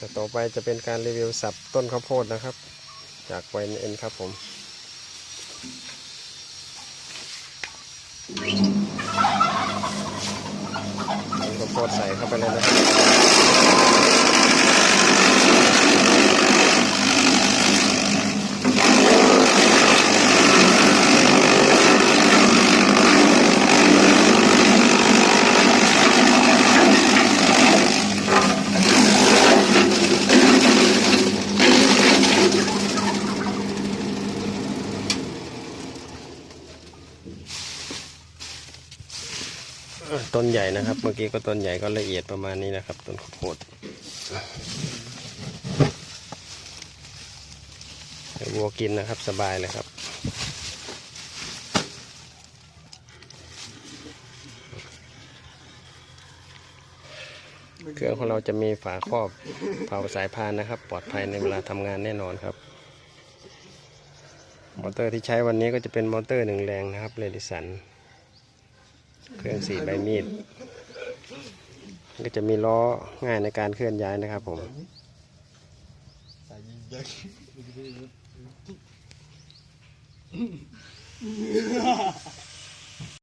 ต่ต่อไปจะเป็นการรีวิวสับต้นข้าวโพดนะครับ จากไวเอ็นครับผมข้าวโพดใส่เข้าไปเลยนะครับ ต้นใหญ่นะครับ เมื่อกี้ก็ต้นใหญ่ก็ละเอียดประมาณนี้นะครับ ต้นข้าวโพดวัวกินนะครับสบายเลยครับ เครื่องของเราจะมีฝาครอบเผาสายพานนะครับ ปลอดภัยในเวลาทำงานแน่นอนครับ มอเตอร์ที่ใช้วันนี้ก็จะเป็นมอเตอร์หนึ่งแรงนะครับเรดิสัน เครื่องสี่ใบมีดก็จะมีล้อง่ายในการเคลื่อนย้ายนะครับผม